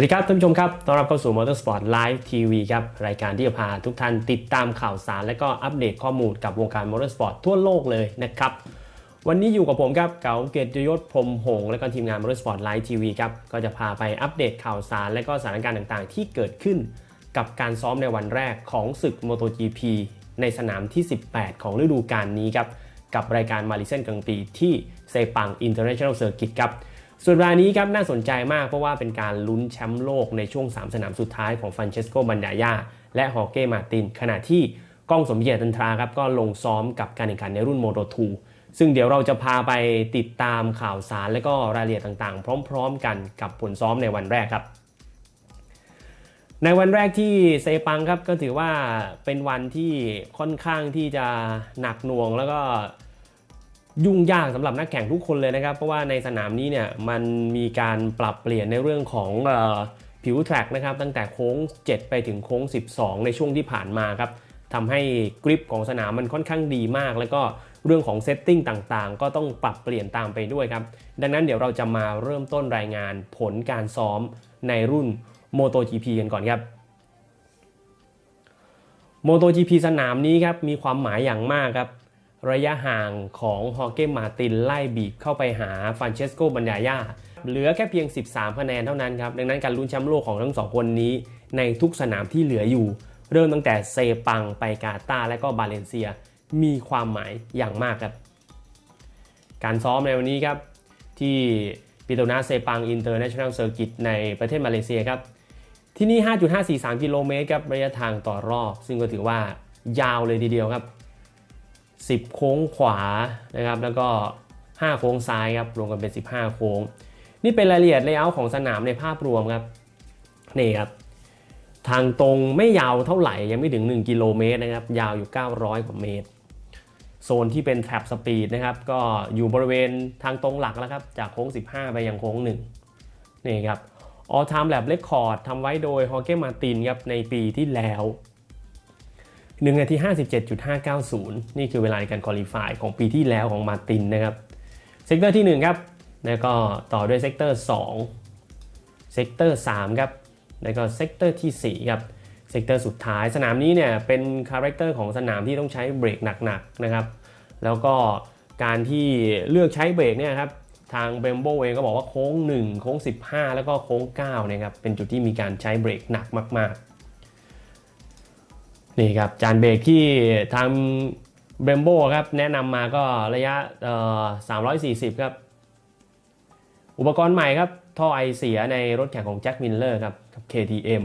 สวัสดีครับท่านผู้ชมครับต้อนรับเข้าสู่ Motorsport Live TV ครับ รายการที่จะพาทุกท่านติดตามข่าวสาร และก็อัปเดตข้อมูลกับวงการมอเตอร์สปอร์ตทั่วโลกเลยนะครับ วันนี้อยู่กับผมครับ เก๋าเกตยศพรมหงษ์และก็ทีมงาน Motorsport Live TV ครับ ก็จะพาไปอัปเดตข่าวสาร และก็สถานการณ์ต่างๆ ที่เกิดขึ้น กับการซ้อมในวันแรกของศึก MotoGP ในสนามที่ 18 ของฤดูกาลนี้ครับกับรายการมาริเซนกลางปีที่เซปัง International Circuit ครับ ส่วนรายนี้ครับน่าสนใจมากเพราะว่าเป็นการลุ้นแชมป์โลกในช่วง 3 สนามสุดท้ายของฟันเชสโกบันดายาและฮอเก้มาติน ขณะที่ก้องสมเกียรติจันทราครับก็ลงซ้อมกับการแข่งขันในรุ่นโมโต2ซึ่งเดี๋ยวเราจะพาไปติดตามข่าวสารและก็รายละเอียดต่างๆ พร้อม ๆ กันกับผลซ้อมในวันแรกครับ ในวันแรกที่เซปังครับก็ถือว่าเป็นวันที่ค่อนข้างที่จะหนักหน่วงแล้วก็ ยุ่งยากสำหรับนักแข่งทุกคนเลยนะครับ เพราะว่าในสนามนี้เนี่ยมันมีการปรับเปลี่ยนในเรื่องของผิวแทร็กนะครับตั้งแต่โค้ง 7 ไปถึงโค้ง 12 ในช่วงที่ผ่านมาครับทำให้กริปของสนามมันค่อนข้างดีมาก แล้วก็เรื่องของเซตติ้งต่างๆ ก็ต้องปรับเปลี่ยนตามไปด้วยครับ ดังนั้นเดี๋ยวเราจะมาเริ่มต้นรายงานผลการซ้อมในรุ่น MotoGP กันก่อนครับ MotoGP สนามนี้ครับมีความหมายอย่างมากครับ ระยะห่างของฮอเก้มาตินไล่บีบเข้าไปหาฟรานเชสโกบันยายาเหลือแค่เพียง 13 คะแนนเท่านั้นครับ ดังนั้นการลุ้นแชมป์โลกของทั้งสองคนนี้ ในทุกสนามที่เหลืออยู่ เริ่มตั้งแต่เซปังไปกาตาและก็บาเลนเซีย มีความหมายอย่างมากครับ การซ้อมในวันนี้ครับ ที่ปิโตนาเซปังอินเตอร์เนชั่นแนลเซอร์กิตในประเทศมาเลเซียครับ ที่นี่ 5.543 กิโลเมตรครับระยะทางต่อรอบ ซึ่งก็ถือว่ายาวเลยทีเดียวครับ 10 โค้งขวานะครับ แล้วก็ 5 โค้งซ้ายครับ รวมกันเป็น 15 โค้ง นี่เป็นรายละเอียดเลเยอร์ของสนามในภาพรวมครับ นี่ครับ ทางตรงไม่ยาวเท่าไหร่ ยังไม่ถึง 1 กิโลเมตรนะครับ ยาวอยู่ 900 กว่าเมตร โซนที่เป็นแท็บสปีดนะครับ ก็อยู่บริเวณทางตรงหลักแล้วครับ จากโค้ง 15 ไปยังโค้ง 1 นี่ครับ All Time Lap Record ทำไว้โดยฮอเก้มาตินครับ ในปีที่แล้ว 1นาที57.590 นี่คือเวลาในการคอลี่ฟายของปีที่แล้วของมาตินนะครับ เซกเตอร์ที่ 1 ครับ แล้วก็ต่อด้วยเซกเตอร์2เซกเตอร์3ครับ แล้วก็เซกเตอร์ที่ 4 ครับเซกเตอร์สุดท้ายสนามนี้เนี่ยเป็นคาแรคเตอร์ของสนามที่ต้องใช้เบรกหนักๆนะครับ แล้วก็การที่เลือกใช้เบรกเนี่ยครับทางเบมโบเองก็บอกว่าโค้ง 1 โค้ง 15 แล้วก็โค้ง9นะครับเป็นจุดที่มีการใช้เบรกหนักมากๆ นี่ครับจานเบรกที่ทางเบมโบครับแนะนำมาก็ระยะเอ่อ340ครับ อุปกรณ์ใหม่ครับ ท่อไอเสียในรถแข่งของแจ็คมิลเลอร์ครับกับ KTM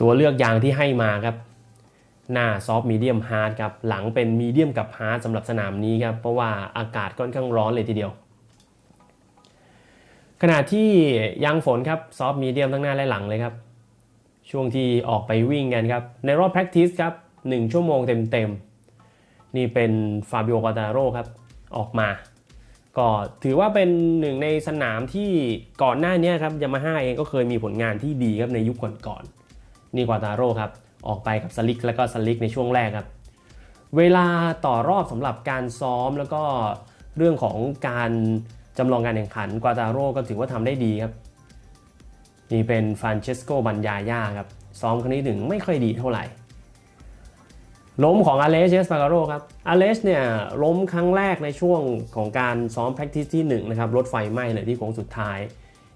ตัวเลือกยางที่ให้มาครับ หน้าซอฟต์มีเดียมฮาร์ดครับ หลังเป็นมีเดียมกับฮาร์ดสำหรับสนามนี้ครับ เพราะว่าอากาศค่อนข้างร้อนเลยทีเดียว ขณะที่ยางฝนครับซอฟต์มีเดียมทั้งหน้าและหลังเลยครับ ช่วงที่ออกไปวิ่งกันครับ ในรอบ practice ครับ 1 ชั่วโมงเต็มๆ นี่เป็นฟาบิโอกาตาโรครับ ออกมา ก็ถือว่าเป็นหนึ่งในสนามที่ก่อนหน้านี้ครับยามาฮ่าเองก็เคยมีผลงานที่ดีครับในยุคก่อนๆนี่กวาตาโรครับ ออกไปกับสลิกแล้วก็สลิกในช่วงแรกครับ เวลาต่อรอบสำหรับการซ้อมแล้วก็เรื่องของการจำลองการแข่งขันกวาตาโรก็ถือว่าทำได้ดีครับ นี่เป็นฟรานเชสโกบันยาย่าครับ ซ้อมครั้งนี้ถึงไม่ค่อยดีเท่าไหร่ ล้มของอเลสเจสปาการโรครับอเลสเนี่ยล้มครั้งแรกในช่วงของการซ้อม practice ที่1นะครับรถไฟไหม้เลยที่โค้งสุดท้าย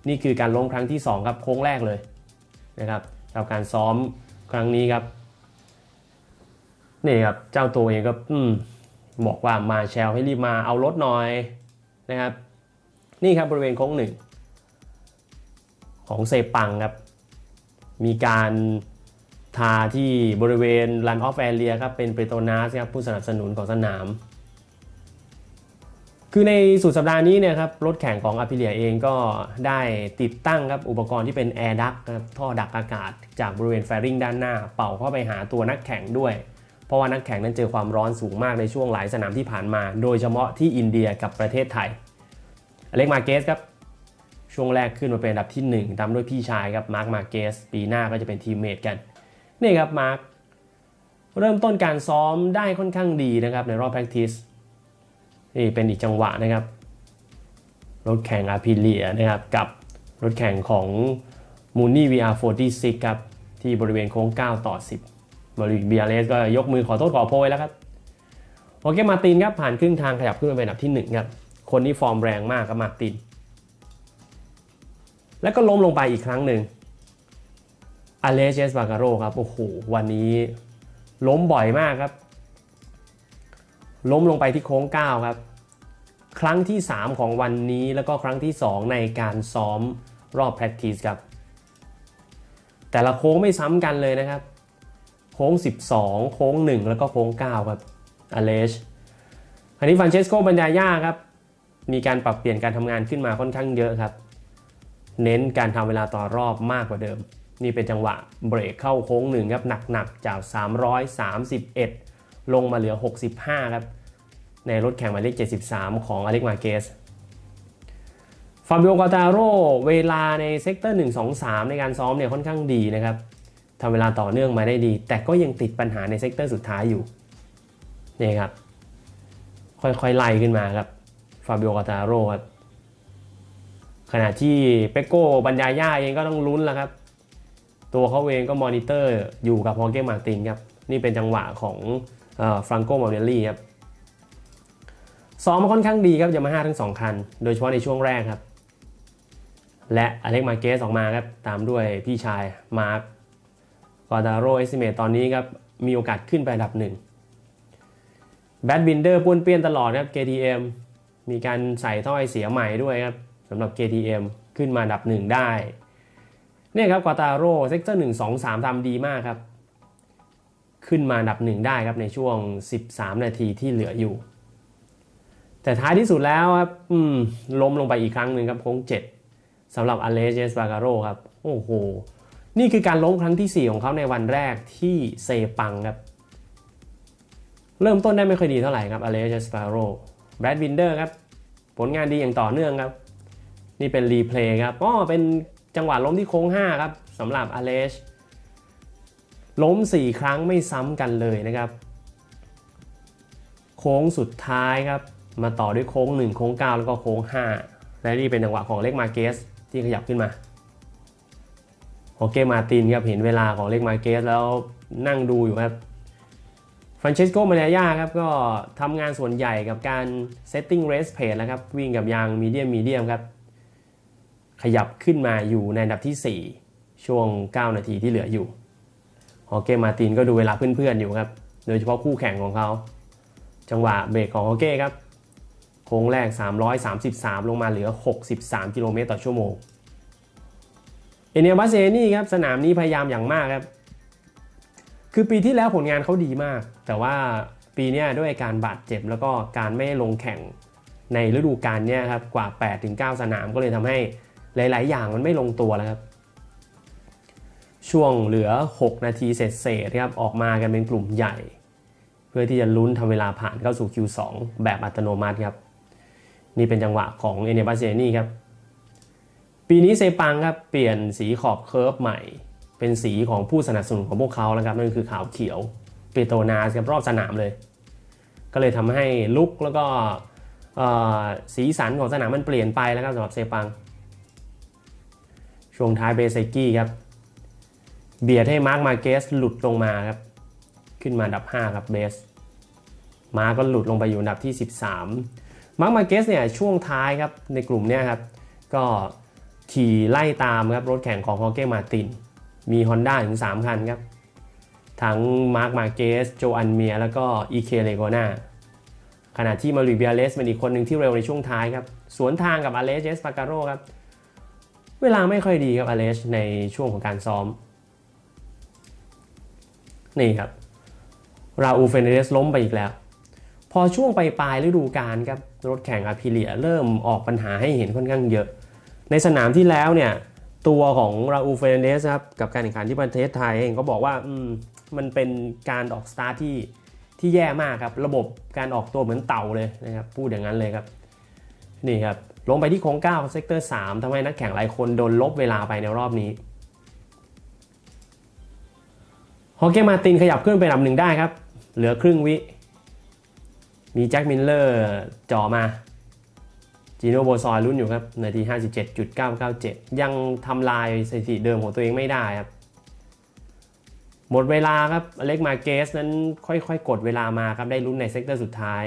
นี่คือการล้มครั้งที่ 2 ครับโค้งแรกเลยนะครับกับการซ้อมครั้งนี้ครับนี่ครับเจ้าตัวเองก็บอกว่ามาแชลให้รีบมาเอารถหน่อยนะครับ นี่ครับบริเวณโค้งหนึ่ง ของเซปังครับ มีการทาที่บริเวณ Run Off Area ครับ เป็นเปโตนาสครับ ผู้สนับสนุนของสนาม คือในสุดสัปดาห์นี้เนี่ยครับ รถแข่งของอ p ิเลียเองก็ได้ติดตั้งครับ อุปกรณ์ที่เป็น Air Duct ครับท่อดักอากาศ จากบริเวณแฟริงด้านหน้า เป่าเข้าไปหาตัวนักแข่งด้วย เพราะว่านักแข่งนั้นเจอความร้อนสูงมากในช่วงหลายสนามที่ผ่านมา โดยเฉพาะที่อินเดียกับประเทศไทยอเล็กมาเกสครับ ช่วงแรกขึ้นมาเป็นอันดับที่ 1 ตามด้วยพี่ชายครับมาร์คมาเกสปีหน้าก็จะเป็นทีมเมทกันนี่ครับมาร์คเริ่มต้นการซ้อมได้ค่อนข้างดีนะครับในรอบ practice นี่เป็นอีกจังหวะนะครับ รถแข่งอาพิเลียนะครับกับรถแข่งของ m o o n y VR46 ครับที่บริเวณโค้ง 9 ต่อ 10 มาริเบียเลสก็ยกมือขอโทษขอโพยแล้วครับโอเคมาตินครับผ่านครึ่งทางขยับขึ้นมาเป็นอันดับที่1ครับคนนี้ฟอร์มแรงมากครับมาติน แล้วก็ล้มลงไปอีกครั้งหนึ่งอเลเจสบาการโรครับ โอ้โห วันนี้ล้มบ่อยมากครับ ล้มลงไปที่โค้ง 9 ครับ ครั้งที่ 3 ของวันนี้แล้วก็ครั้งที่ 2 ในการซ้อมรอบ practice ครับ แต่ละโค้งไม่ซ้ำกันเลยนะครับ โค้ง 12 โค้ง 1 แล้วก็โค้ง 9 ครับอเลชอันนี้ฟันเชสโกบันยาย่าครับ มีการปรับเปลี่ยนการทำงานขึ้นมาค่อนข้างเยอะครับ เน้นการทำเวลาต่อรอบมากกว่าเดิม นี่เป็นจังหวะเบรกเข้าโค้งหนึ่งครับหนักๆจาก 331 ลงมาเหลือ 65 ครับ ในรถแข่งหมายเลข 73 ของอเล็กมาเกสฟาบิโอ กาตาโรเวลาในเซกเตอร์ 1 2 3 ในการซ้อมเนี่ยค่อนข้างดีนะครับทำเวลาต่อเนื่องมาได้ดี แต่ก็ยังติดปัญหาในเซกเตอร์สุดท้ายอยู่นี่ครับ ค่อยๆไล่ขึ้นมาครับฟาบิโอ กาตาโรครับ ขณะที่เปโก้บัญญาย่าเองก็ต้องลุ้นแล้วครับ ตัวเขาเองก็มอนิเตอร์อยู่กับฮอเก้มาร์ตินครับ นี่เป็นจังหวะของฟรังโกมาเนลลี่ครับซ้อมมาค่อนข้างดีครับยามาฮ่าทั้งสองคัน โดยเฉพาะในช่วงแรกครับ และอเล็กมาเกสออกมาครับ ตามด้วยพี่ชายมาร์คกอดาโรเอสิเมตตอนนี้ครับ มีโอกาสขึ้นไปอันดับหนึ่งแบดบินเดอร์ป้วนเปี้ยนตลอดครับ KTM มีการใส่ถ้อยเสียใหม่ด้วยครับ สำหรับ KTM ขึ้นมาดับหนึ่งได้ เนี่ยครับกวาตาโร่เซกเตอร์หนึ่งสองสามทำดีมากครับ ขึ้นมาดับหนึ่งได้ครับในช่วง 13 นาทีที่เหลืออยู่ แต่ท้ายที่สุดแล้วครับล้มลงไปอีกครั้งหนึ่งครับโค้ง7สำหรับอเลเจสบาการโรครับ โอ้โห นี่คือการล้มครั้งที่ 4 ของเขาในวันแรกที่เซปังครับ เริ่มต้นได้ไม่ค่อยดีเท่าไหร่ครับอเลเจสบาการโรแบรดวินเดอร์ครับ ผลงานดีอย่างต่อเนื่องครับ นี่เป็นรีเพลย์ครับอ๋อเป็นจังหวะล้มที่โค้ง 5 ครับสำหรับอเลชล้ม 4 ครั้งไม่ซ้ำกันเลยนะครับ โค้งสุดท้ายครับ มาต่อด้วยโค้ง 1 โค้ง 9 แล้วก็โค้ง 5 และนี่เป็นจังหวะของเล็กมาเกสที่ขยับขึ้นมาโอเคมาตินครับเห็นเวลาของเล็กมาเกสแล้วนั่งดูอยู่ครับฟรานเชสโกมาเนย่าครับก็ทำงานส่วนใหญ่กับการ setting race pace แล้วครับวิ่งกับยางมีเดียมมีเดียมครับ ขยับขึ้นมาอยู่ในอันดับที่ 4 ช่วง 9 นาทีที่เหลืออยู่ฮอเก้มาตินก็ดูเวลาเพื่อนๆอยู่ครับ โดยเฉพาะคู่แข่งของเขา จังหวะเบรกของฮอเก้ครับ โค้งแรก 333 ลงมาเหลือ 63 กิโลเมตรต่อชั่วโมง เอเนียบัสเซนี่ครับสนามนี้พยายามอย่างมากครับ คือปีที่แล้วผลงานเขาดีมาก แต่ว่าปีนี้ด้วยการบาดเจ็บแล้วก็การไม่ลงแข่งในฤดูกาลนี้ครับกว่า 8-9 สนามก็เลยทำให้ หลาย ๆ อย่างมันไม่ลงตัวแล้วครับ ช่วงเหลือ 6 นาทีเศษๆครับออกมากันเป็นกลุ่มใหญ่ เพื่อที่จะลุ้นทำเวลาผ่านเข้าสู่ Q2 แบบอัตโนมัติครับ นี่เป็นจังหวะของเอเนบัสเซนี่ครับ ปีนี้เซปังครับเปลี่ยนสีขอบเคิร์ฟใหม่ เป็นสีของผู้สนับสนุนของพวกเขาแล้วครับนั่นคือขาวเขียวเปโตนาสครับรอบสนามเลย ก็เลยทำให้ลุกแล้วก็สีสันของสนามมันเปลี่ยนไปแล้วครับสำหรับเซปัง ช่วงท้ายเบเซกี้ครับ เบียดให้มาร์คมาเกสหลุดลงมาครับ ขึ้นมาอันดับ 5 ครับเบส มาก็หลุดลงไปอยู่ดับที่ 13 มาร์คมาเกสเนี่ยช่วงท้ายครับในกลุ่มเนี่ยครับ ก็ขี่ไล่ตามครับรถแข่งของฮอเก้มาติน มี Honda ถึง 3 คันครับ ทั้งมาร์คมาเกสโจอันเมียแล้วก็อีเคเลโกนาขณะที่มาริเบียเลสเป็นอีกคนหนึ่งที่เร็วในช่วงท้ายครับ สวนทางกับอเลเจสปาการโรครับ เวลาไม่ค่อยดีครับอเลชในช่วงของการซ้อม นี่ครับ ราอูเฟเนเดสล้มไปอีกแล้ว พอช่วงปลายฤดูกาลครับรถแข่งอาพิเลียเริ่มออกปัญหาให้เห็นค่อนข้างเยอะ ในสนามที่แล้วเนี่ยตัวของราอูเฟเนเดสครับกับการแข่งขันที่ประเทศไทยเองก็บอกว่าอืมมันเป็นการออกสตาร์ทที่ที่แย่มากครับ ระบบการออกตัวเหมือนเต่าเลยนะครับ พูดอย่างนั้นเลยครับ นี่ครับ ลงไปที่โค้ง9เซกเตอร์3ทำให้นักแข่งหลายคนโดนลบเวลาไปในรอบนี้ฮอเกมาตินขยับขึ้นไปอันดับหนึ่งได้ครับ เหลือครึ่งวิ มีแจ็คมิลเลอร์จ่อมาจีโนโบซอยลุ้นอยู่ครับนาที 57.997 ยังทำลายสถิติเดิมของตัวเองไม่ได้ครับ หมดเวลาครับ อเล็กมาเกสนั้นค่อยๆ กดเวลามาครับ ได้ลุ้นในเซกเตอร์สุดท้าย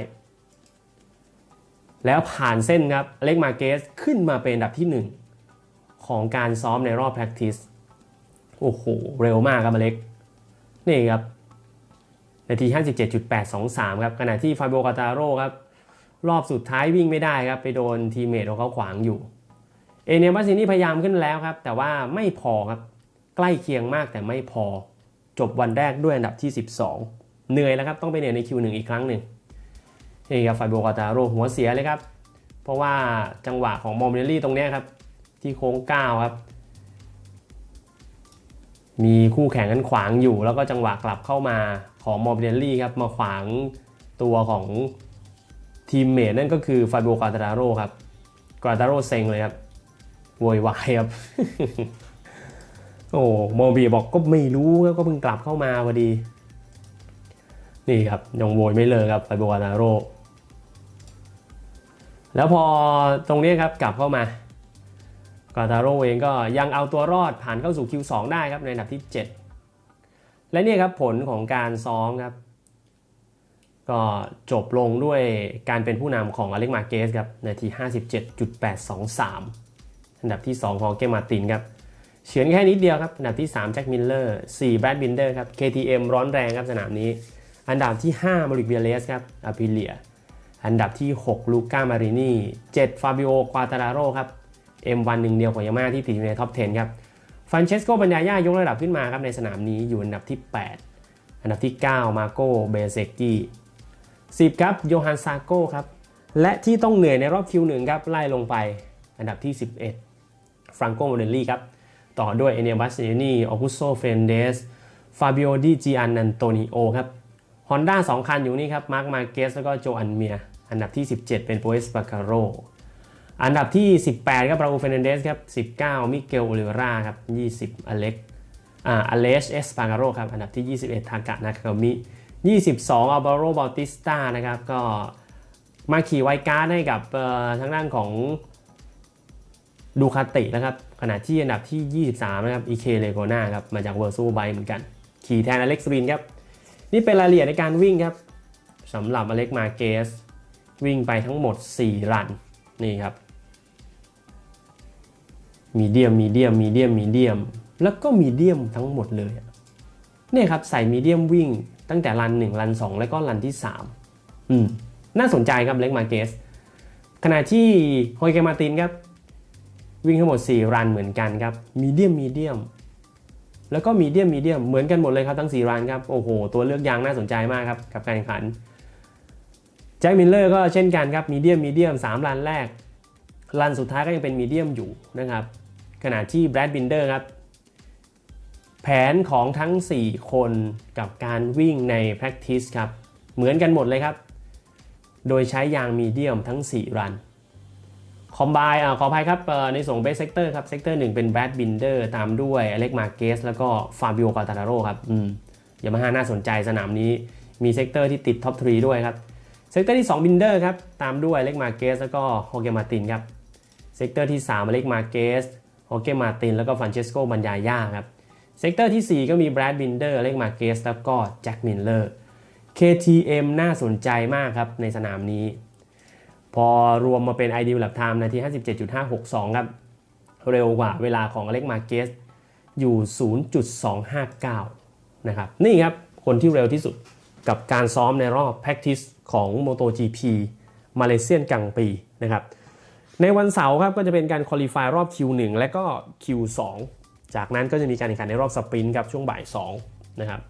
แล้วผ่านเส้นครับเล็กมาเกสขึ้นมาเป็นอันดับที่ 1 ของการซ้อมในรอบ practice โอ้โห เร็วมากครับอเล็ก นี่ครับนาที 57.823 ครับขณะที่ฟาโบกาตาโร่ครับ รอบสุดท้ายวิ่งไม่ได้ครับ ไปโดนทีเมทของเขาขวางอยู่ เอเนียบัสซินี่พยายามขึ้นแล้วครับ แต่ว่าไม่พอครับ ใกล้เคียงมากแต่ไม่พอ จบวันแรกด้วยอันดับที่ 12 เหนื่อยแล้วครับ ต้องไปเหนื่อยในคิวหนึ่งอีกครั้งหนึ่ง นี่ครับฟาโบกาตาโร่หัวเสียเลยครับ เพราะว่าจังหวะของมอมเนลลี่ตรงนี้ครับ ที่โค้งก้าวครับ มีคู่แข่งกันขวางอยู่ แล้วก็จังหวะกลับเข้ามาของมอร์เบลลี่ครับ มาขวางตัวของทีมเมทนั่นก็คือฟาโบกาตาโร่ครับกาตาโร่เซ็งเลยครับโวยวายครับ โอ้โมบีบอกก็ไม่รู้ครับก็เพิ่งกลับเข้ามาพอดี นี่ครับยังโวยไม่เลยครับฟโบกาตาโร แล้วพอตรงนี้ครับกลับเข้ามากาตาโร่เองก็ยังเอาตัวรอดผ่านเข้าสู่ Q2 ได้ครับในอันดับที่ 7 และนี่ครับผลของการซ้อมครับ ก็จบลงด้วยการเป็นผู้นำของอเล็กมาเกสครับนาที 57.823 อันดับที่ 2 ของเกมมาตินครับเฉือนแค่นิดเดียวครับ อันดับที่ 3 แจ็คมิลเลอร์ 4 แบรดบินเดอร์ครับ KTM ร้อนแรงครับสนามนี้ อันดับที่ 5มาริกเบียเลสครับอาพิเลีย อันดับที่ 6 ลูก้ามารินี7ฟาบิโอควาตาราโรครับ M1 หนึ่งเดียวของยามาที่ติดอยู่ในท็อป 10 ครับฟันเชสโกบัญญาย่ายกระดับขึ้นมาครับในสนามนี้อยู่อันดับที่ 8 อันดับที่ 9 มาโกเบเซกี้10 ครับโยฮันซาโกครับ และที่ต้องเหนื่อยในรอบคิวหนึ่งครับไล่ลงไป อันดับที่ 11ฟรังโกโมเดลลี่ครับต่อด้วยเอเนียบัสเนนีออกุโซเฟนเดสฟาบิโอดิจิอันนันโตนิโอครับ ฮอนด้า2คันอยู่นี่ครับมาร์คมาเกสแล้วก็โจอันเมีย อันดับที่ 17 เป็นโปเอสปาคาโรอันดับที่ 18ครับราอูเฟนเดสครับ 19 มิเกลโอลิเวราครับ 20 อเล็กอ่าอเลสเอสปากาโรครับ อันดับที่ 21 ทากะนากามิ 22 อัลบาโรบาติสตานะครับก็มาขี่ไวการ์ดให้กับทางด้านของดูคาตินะครับขณะที่อันดับที่ 23 นะครับอีเคเลโกนาครับ มาจากเวอร์ซูไบเหมือนกัน ขี่แทนอเล็กซ์รินครับ นี่เป็นรายละเอียดในการวิ่งครับสำหรับอเล็กมาเกสวิ่งไปทั้งหมด 4 รันนี่ครับมีเดียมมีเดียมมีเดียมมีเดียมแล้วก็มีเดียมทั้งหมดเลยเนี่ยครับใส่มีเดียมวิ่งตั้งแต่รัน 1 รัน 2 แล้วก็รันที่ 3 อืม น่าสนใจครับเล็กมาเกสขณะที่โฮยเกมาตินครับ วิ่งทั้งหมด 4 รันเหมือนกันครับมีเดียมมีเดียม แล้วก็มีเดียมมีเดียมเหมือนกันหมดเลยครับทั้ง 4รันครับ โอ้โห ตัวเลือกยางน่าสนใจมากครับ กับการแข่งขันแจ็คมิลเลอร์ก็เช่นกันครับมีเดียมมีเดียม3รันแรกรันสุดท้ายก็ยังเป็นมีเดียมอยู่นะครับขณะที่แบรดบินเดอร์ครับแผนของทั้ง 4 คนกับการวิ่งใน practice ครับเหมือนกันหมดเลยครับ โดยใช้ยางมีเดียมทั้ง 4 รัน คอมไบอ่าขออภัยครับในส่งเบสเซกเตอร์ครับเซกเตอร์หนึ่งเป็นแบรดบินเดอร์ตามด้วยอเล็กมาเกสแล้วก็ฟาบิโอกาตาโรครับอืมยามาฮ่าน่าสนใจสนามนี้มีเซกเตอร์ที่ติดท็อปทรีด้วยครับเซกเตอร์ที่2บินเดอร์ครับตามด้วยเล็กมาเกสแล้วก็โฮเกมาตินครับเซกเตอร์ที่3เล็กมาเกสโฮเกมาตินแล้วก็ฟรานเชสโกบัญญาย่าครับเซกเตอร์ที่ 4 ก็มีแบรดบินเดอร์เล็กมาเกสแล้วก็แจ็คมิลเลอร์ KTM น่าสนใจมากครับในสนามนี้ พอรวมมาเป็น Ideal Lap Time นาที 57.562 ครับ เร็วกว่าเวลาของอเล็กมาเกสอยู่ 0.259 นะครับ นี่ครับ คนที่เร็วที่สุดกับการซ้อมในรอบ practice ของ MotoGP มาเลเซียนกังปีนะครับ ในวันเสาร์ครับก็จะเป็นการคุริฟายรอบ Q1 และก็ Q2 จากนั้นก็จะมีการแข่งขันในรอบสปรินต์ครับช่วงบ่าย2นะครับ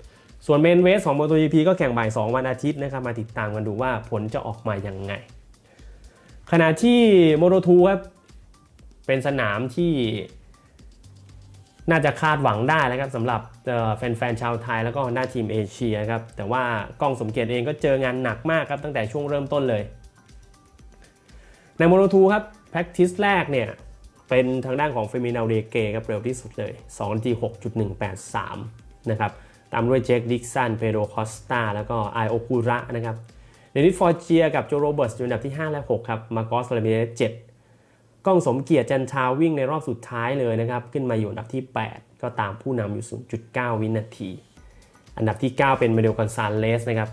ส่วนเมนเวสของ MotoGP ก็แข่งบ่าย 2 วันอาทิตย์นะครับมาติดตามกันดูว่าผลจะออกมาอยังไง ขณะที่ Moto2 ครับเป็นสนามที่น่าจะคาดหวังได้นะครับสำหรับแฟนๆชาวไทยแล้วก็หน้าทีมเอเชียครับแต่ว่ากล้องสมเกียรติเองก็เจองานหนักมากครับตั้งแต่ช่วงเริ่มต้นเลย ในโมโนทูครับ practice แรกเนี่ยเป็นทางด้านของเฟมินาเดเกครับเร็วที่สุดเลย2นาที6.183 นะครับ ตามด้วยเจคดิกสันเปโดคอสตาแล้วก็ไอโอคูระนะครับ เดนิสฟอร์เจียกับโจโรเบิร์ตอยู่อันดับที่ 5 และ 6 ครับ มาโกสลาเมเดส7ก้องสมเกียรติจันทาวิ่งในรอบสุดท้ายเลยนะครับ ขึ้นมาอยู่อันดับที่ 8 ก็ตามผู้นำอยู่ 0.9 วินาที อันดับที่ 9 เป็นมาเดลกอนซาเลสนะครับ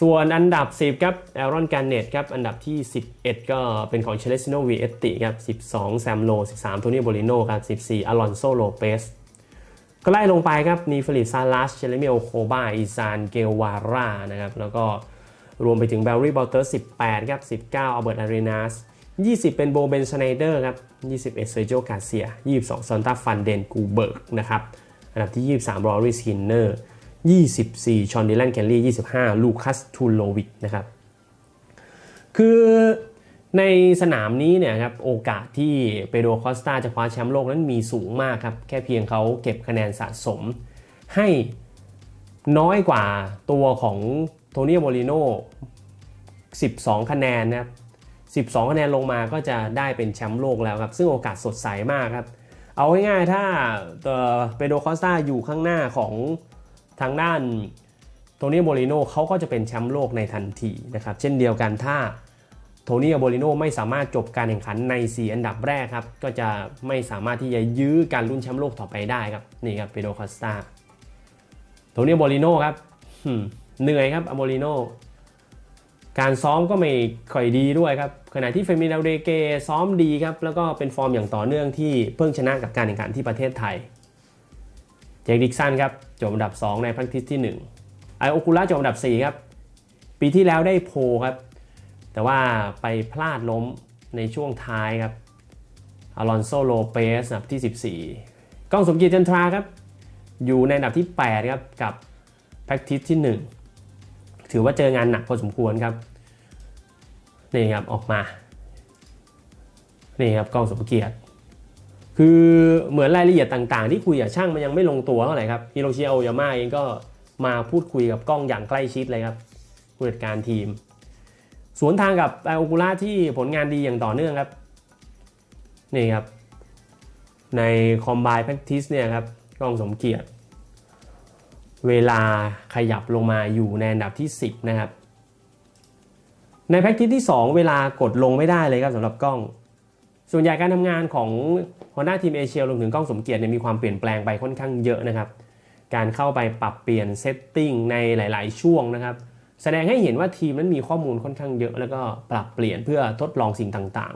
ส่วนอันดับ 10 ครับแอรอนการเนตครับ อันดับที่ 11 ก็เป็นของเชเลซิโนวีเอตติครับ 12 แซมโล 13 โทนี่โบลิโนครับ 14 อลอนโซโลเปสก็ไล่ลงไปครับมีฟิลิปซาลัสเชเลมิโอโคบาอีซานเกลวาร่านะครับแล้วก็ รวมไปถึงเบลลี่บอลเตอร์18 ครับ 19อัลเบิร์ตอารีนาส20 เป็นโบเบนชไนเดอร์ครับ 21เซอร์โจกาเซีย 22ซอนตาฟันเดนกูเบิร์กนะครับ อันดับที่ 23รอริสฮินเนอร์ 24 ชอนดิแลนแคนลี่ 25 ลูคัสทูโลวิกนะครับ คือในสนามนี้เนี่ยครับโอกาสที่เปโดรคอสตาจะคว้าแชมป์โลกนั้นมีสูงมากครับ แค่เพียงเขาเก็บคะแนนสะสมให้น้อยกว่าตัวของ โทนี่โมลิโน12 คะแนนนะครับ12 คะแนนลงมาก็จะได้เป็นแชมป์โลกแล้วครับ ซึ่งโอกาสสดใสมากครับ เอาง่ายๆถ้าเปโดคอสตาอยู่ข้างหน้าของทางด้านโทนี่โมลิโนเขาก็จะเป็นแชมป์โลกในทันทีนะครับ เช่นเดียวกันถ้าโทนี่โบลิโนไม่สามารถจบการแข่งขันใน 4 อันดับแรกครับ ก็จะไม่สามารถที่จะยื้อการลุ้นแชมป์โลกต่อไปได้ครับ นี่ครับเปโดคอสตาโทนี่โบลิโนครับ เหนื่อยครับอโบลิโนการซ้อมก็ไม่ค่อยดีด้วยครับ ขณะที่เฟมินาเรเกซ้อมดีครับ แล้วก็เป็นฟอร์มอย่างต่อเนื่องที่เพิ่งชนะกับการแข่งขันที่ประเทศไทย เจคดิกสันครับจบอันดับ 2 ในพักทิสที่ 1 ไอโอคูล่าจบอันดับ 4 ครับ ปีที่แล้วได้โพลครับ แต่ว่าไปพลาดล้มในช่วงท้ายครับอลอนโซโลเปสอันดับที่ 14 ก้องสมเกียรติจันทราครับ อยู่ในอันดับที่ 8 ครับ กับแพ็กทิสที่ 1 ถือว่าเจองานหนักพอสมควรครับนี่ครับออกมานี่ครับก้องสมเกียรติคือเหมือนรายละเอียดต่างๆ ที่คุยกับช่างมันยังไม่ลงตัวเท่าไหร่ครับฮิโรชิโอยาม่าเองก็มาพูดคุยกับกล้องอย่างใกล้ชิดเลยครับผู้จัดการทีม สวนทางกับไอโอคูล่าที่ผลงานดีอย่างต่อเนื่องครับนี่ครับในคอมไบแพ็กทิสเนี่ยครับกล้องสมเกียรติ เวลาขยับลงมาอยู่ในอันดับที่ 10 นะครับ ในแพ็กทิสที่ 2 เวลากดลงไม่ได้เลยครับสำหรับกล้อง ส่วนใหญ่การทำงานของ Honda Team Asia รวมถึงกล้องสมเกียรติเนี่ยมีความเปลี่ยนแปลงไปค่อนข้างเยอะนะครับ การเข้าไปปรับเปลี่ยนเซตติ้งในหลาย ๆ ช่วงนะครับ แสดงให้เห็นว่าทีมนั้นมีข้อมูลค่อนข้างเยอะแล้วก็ปรับเปลี่ยนเพื่อทดลองสิ่งต่าง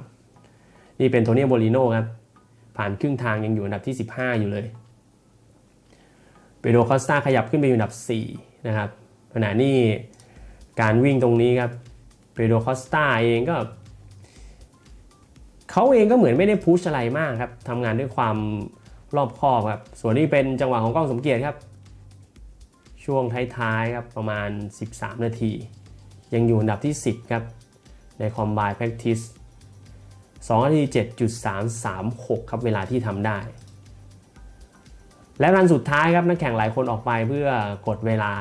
ๆ นี่เป็นโทนี่โบลิโนครับผ่านครึ่งทางยังอยู่อันดับที่ 15 อยู่เลย เปโดรคอสตาขยับขึ้นไปอยู่อันดับ 4 นะครับขณะนี้การวิ่งตรงนี้ครับเปโดรคอสตาเองก็เขาเองก็เหมือนไม่ได้พุชอะไรมากครับทำงานด้วยความรอบคอบครับ ส่วนนี้เป็นจังหวะของกล้องสมเกียรติครับ ช่วงท้ายๆครับประมาณ 13 นาที ยังอยู่อันดับที่ 10 ครับ ในคอม b บ n แ Practice 2นาที 7.336 ครับ เวลาที่ทำได้ และรันสุดท้ายครับนักแข่งหลายคนออกไปเพื่อกดเวลา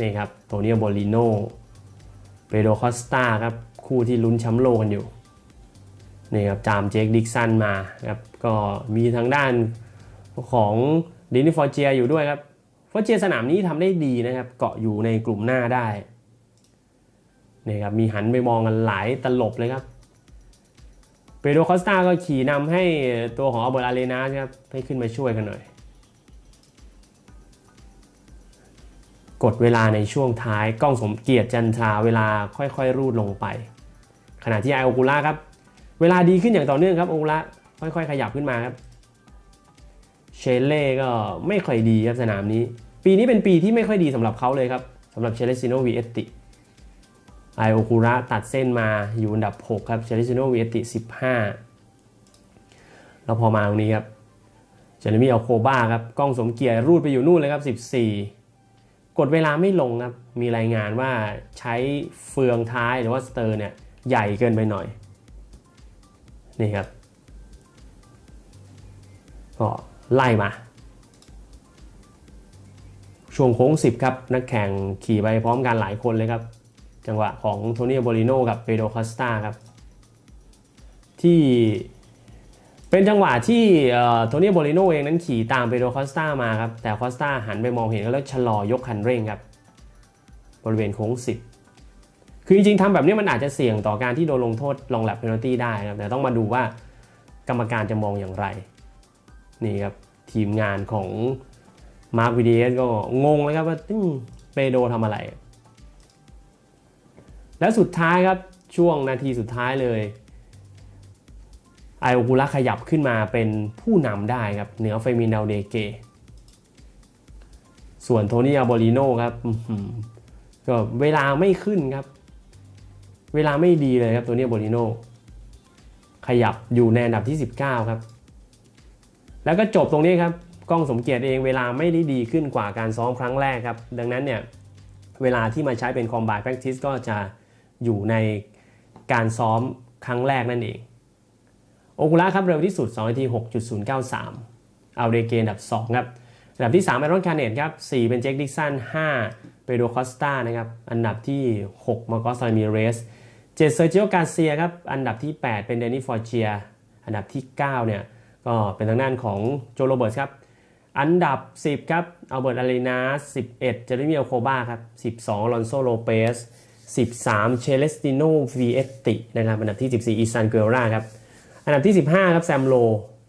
นี่ครับโตเนียโบลิโนเปโดคอสตาครับคู่ที่ลุ้นแชมป์โลกกันอยู่นี่ครับจามเจคดิกสันมาครับก็มีทางด้านของดินิฟอร์เจียอยู่ด้วยครับฟอร์เจียสนามนี้ทำได้ดีนะครับ เกาะอยู่ในกลุ่มหน้าได้นี่ครับมีหันไปมองกันหลายตลบเลยครับ เปโดคอสตาก็ขี่นำให้ตัวของอเบิร์อารีนาครับ ให้ขึ้นมาช่วยกันหน่อย กดเวลาในช่วงท้ายกล้องสมเกียรติจันทราเวลาค่อยๆ รูดลงไป ขณะที่ไอโอคูล่าครับ เวลาดีขึ้นอย่างต่อเนื่องครับโอคูล่าค่อยๆ ขยับขึ้นมาครับเชลเล่ก็ไม่ค่อยดีครับสนามนี้ ปีนี้เป็นปีที่ไม่ค่อยดีสำหรับเขาเลยครับสำหรับเชลซิโนวีเอติ ไอโอคูระตัดเส้นมาอยู่อันดับ 6 ครับเชลซิโนวีเอติ15 แล้วพอมาตรงนี้ครับเจเรมี่อัลโคบ้าครับกล้องสมเกียรติรูดไปอยู่นู่นเลยครับ 14 กดเวลาไม่ลงครับ มีรายงานว่าใช้เฟืองท้ายหรือว่าสเตอร์เนี่ยใหญ่เกินไปหน่อย นี่ครับ ก็ไล่มา ช่วงโค้ง 10 ครับ นักแข่งขี่ไปพร้อมกันหลายคนเลยครับ จังหวะของโทนี่โบลิโนกับเปโดคอสตาครับ ที่เป็นจังหวะที่โทนี่โบลิโนเองนั้นขี่ตามเปโดคอสตามาครับ แต่คอสตาหันไปมองเห็นแล้วชะลอยกคันเร่งครับ บริเวณโค้ง 10 คือจริงๆทำแบบนี้มันอาจจะเสี่ยงต่อการที่โดนลงโทษลองแลบเพนัลตี้ได้ครับแต่ต้องมาดูว่ากรรมการจะมองอย่างไร นี่ครับ ทีมงานของมาร์ควีดีเอสก็งงเลยครับว่าเปโดทำอะไร และสุดท้ายครับช่วงนาทีสุดท้ายเลยไอโอกุระขยับขึ้นมาเป็นผู้นำได้ครับ เหนือเฟมินดาวเดเก ส่วนโทนี่อาโบลิโนครับก็เวลาไม่ขึ้นครับ เวลาไม่ดีเลยครับโทนี่อาโบลิโนขยับอยู่ในอันดับที่ 19 ครับ แล้วก็จบตรงนี้ครับกล้องสมเกียรติเองเวลาไม่ได้ดีขึ้นกว่าการซ้อมครั้งแรกครับ ดังนั้นเนี่ย เวลาที่มาใช้เป็น Combine Practice ก็จะ อยู่ในการซ้อมครั้งแรกนั่นเอง โอคุระครับเร็วที่สุด 2 นาที 6.093 เอาเดเกนอันดับ 2 ครับ อันดับที่ 3 ไอรอนคาร์เนตครับ 4 เป็นเจคดิกสัน 5 เปโดคอสตานะครับ อันดับที่ 6 มาร์กอสไลมีเรส 7 เซอร์จิโอกาเซียครับ อันดับที่ 8 เป็นเดนิฟอร์เจีย อันดับที่ 9 เนี่ย ก็เป็นทางด้านของโจโรเบิร์ตครับ อันดับ 10 ครับ อัลเบิร์ตอารีนา11 เจอร์มิโอโคบาครับ 12ลอนโซโลเปส 13 เชเลสติโนวีเอตินะครับอันดับที่ 14 อีซานเกลราครับ อันดับที่ 15 ครับแซมโล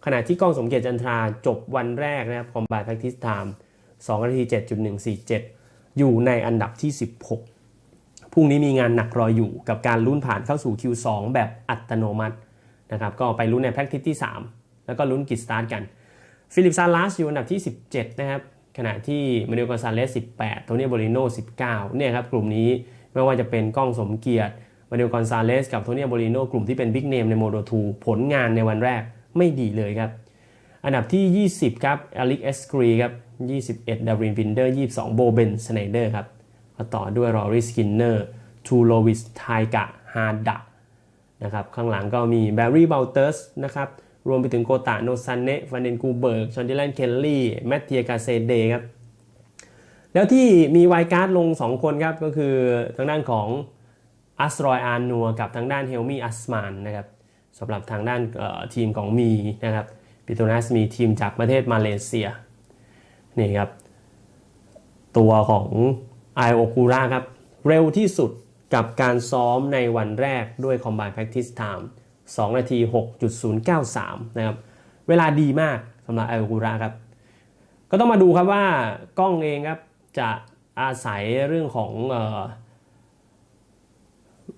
ขณะที่กล้องสมเกียรติจันทราจบวันแรกนะครับคอมบาทแพ็กทิสไทม์2นาที 7.147 อยู่ในอันดับที่ 16 พรุ่งนี้มีงานหนักรออยู่กับการลุ้นผ่านเข้าสู่ Q2 แบบอัตโนมัตินะครับก็ไปลุ้นในแพ็กทิสที่ 3 แล้วก็ลุ้นกิจสตาร์ทกันฟิลิปซาลัสอยู่อันดับที่ 17 นะครับ ขณะที่มาเนลกอนซาเลส 18 โทนี่โบริโน 19 เนี่ยครับ กลุ่มนี้ ไม่ว่าจะเป็นกล้องสมเกียรติมาเนลกอนซาเลสกับโทนี่โบริโนกลุ่มที่เป็นบิ๊กเนมในโมโด2ผลงานในวันแรกไม่ดีเลยครับ อันดับที่ 20 ครับอลิกเอสกรีครับ21 ดารินฟินเดอร์ 22 โบเบนสไนเดอร์ครับมาต่อด้วยรอริสกินเนอร์ทูโลวิสไทกะฮาดะนะครับข้างหลังก็มีแบร์รี่เบลเตอร์สนะครับรวมไปถึงโกตะโนซันเนะฟานเดนกูเบิร์กชอนดิแลนเคลลี่ แมตเทียกาเซเดครับ แล้วที่มีไวการ์ดลง 2 คนครับ ก็คือทางด้านของอัสรอยอานัวกับทางด้านเฮลมี่อัสมานนะครับสำหรับทางด้านทีมของมีนะครับปิโตนัสมีทีมจากประเทศมาเลเซียนี่ครับ ตัวของไอโอคูระครับ เร็วที่สุดกับการซ้อมในวันแรกด้วย Combine Practice Time 2 นาที 6.093 นะครับ เวลาดีมากสำหรับไอโอคูระครับ ก็ต้องมาดูครับว่ากล้องเองครับ จะอาศัยเรื่องของ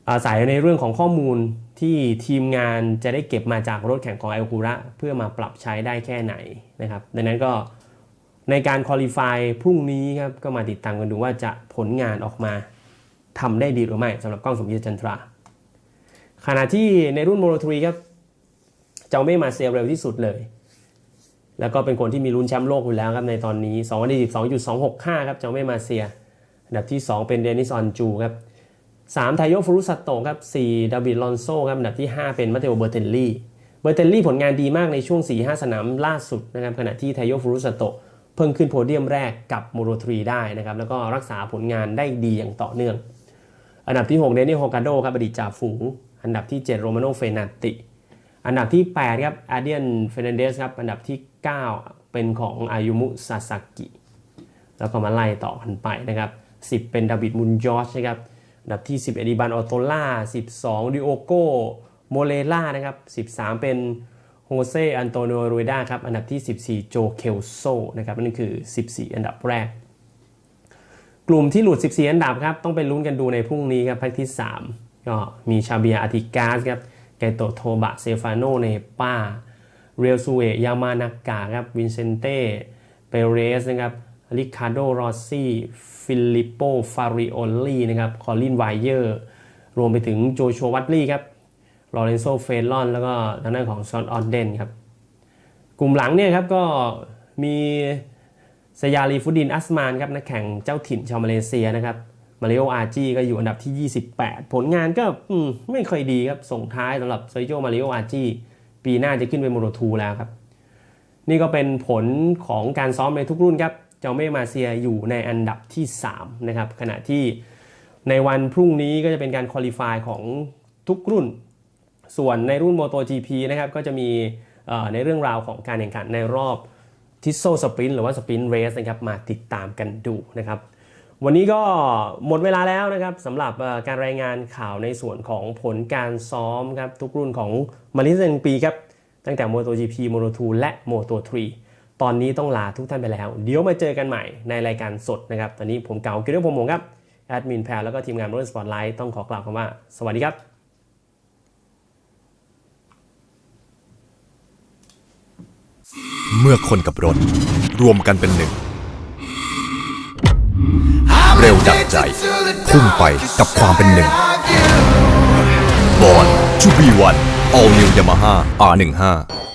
อาศัยในเรื่องของข้อมูลที่ทีมงานจะได้เก็บมาจากรถแข่งของไอโอคูระเพื่อมาปรับใช้ได้แค่ไหนนะครับ ดังนั้นก็ในการคอลี่ฟายพรุ่งนี้ครับก็มาติดตามกันดูว่าจะผลงานออกมาทำได้ดีหรือไม่สำหรับกล้องสมเกียรติจันทรา ขณะที่ในรุ่นโมโนทรีครับ เจ้าเม่มาเซียเร็วที่สุดเลย แล้วก็เป็นคนที่มีลุ้นแชมป์โลกอยู่แล้วครับในตอนนี้2วันที่12.265 ครับเจ้าเม่มาเซีย อันดับที่ 2 เป็นเดนิสออนจูครับ3ไทโยฟรุสัตโตครับ4ดาวิดลอนโซครับอันดับที่ 5 เป็นมาเตโอเบอร์เทลลี่ เบอร์เทลลี่ผลงานดีมากในช่วง 4-5 สนามล่าสุดนะครับขณะที่ไทโยฟรุสัตโตเพิ่งขึ้นโพเดียมแรกกับโมโรทรีได้นะครับแล้วก็รักษาผลงานได้ดีอย่างต่อเนื่อง อันดับที่ 6 เดนิโฮกาโดครับอดีตจ่าฝูงอันดับที่ 7 โรมาโนเฟนัตติ อันดับที่8ครับอาเดียนเฟรนเดสครับอันดับที่ 9 เป็นของอายุมุซาซากิแล้วก็มาไล่ต่อกันไปนะครับ 10 เป็นดาวิดมุนยอชนะครับอันดับที่ 11อีบานออโตล่า 12ดิโอโกโมเลล่านะครับ 13 เป็นโฮเซอันโตเนโอรยดาครับ อันดับที่ 14 โจเคลโซนะครับนั่นคือ 14 อันดับแรก กลุ่มที่หลุด 14 อันดับครับ ต้องไปลุ้นกันดูในพรุ่งนี้ครับแพ็กที่ 3 ก็มีชาเบียอาติกาสครับ ไกโตโทบะเซฟาโนเนปา เรียลซูเอะยามานากาครับวินเซนเต้เปเรสนะครับริคาโดรอสซี่ฟิลิปโปฟาริโอลลี่นะครับคอลินไวเยอร์รวมไปถึงโจชัววัตลี่ครับลอเรนโซเฟลอน แล้วก็ทางด้านของซอนออนเดนครับ กลุ่มหลังเนี่ยครับก็มีสยาลีฟุดินอัสมานครับนักแข่งเจ้าถิ่นชาวมาเลเซียนะครับมาริโออาร์จีก็อยู่อันดับที่ 28 ผลงานก็ไม่ค่อยดีครับ ส่งท้ายสำหรับเซย์โจมาริโออาร์จี ปีหน้าจะขึ้นเป็นโมโนทูแล้วครับ นี่ก็เป็นผลของการซ้อมในทุกรุ่นครับเจ้าเม่มาเซียอยู่ในอันดับที่3นะครับขณะที่ในวันพรุ่งนี้ก็จะเป็นการคอลี่ฟายของทุกรุ่น ส่วนในรุ่น MotoGP นะครับก็จะมีในเรื่องราวของการแข่งขันในรอบทิสโซสปรินหรือว่าสปรินเรสนะครับมาติดตามกันดูนะครับ วันนี้ก็หมดเวลาแล้วนะครับสำหรับการรายงานข่าวในส่วนของผลการซ้อมครับทุกรุ่นของมาเลเซียปีครับตั้งแต่ MotoGP Moto2 และ Moto3 ตอนนี้ต้องลาทุกท่านไปแล้ว เดี๋ยวมาเจอกันใหม่ในรายการสดนะครับ ตอนนี้ผมเก๋าเกลียวผมหมงครับแอดมินแพรแล้วก็ทีมงานรถสปอร์ตไลท์ต้องขอกล่าวคำว่า สวัสดีครับเมื่อคนกับรถ รวมกันเป็นหนึ่ง ดับใจ พุ่งไปกับความเป็นหนึ่งบอลชูบีวัน All New Yamaha R15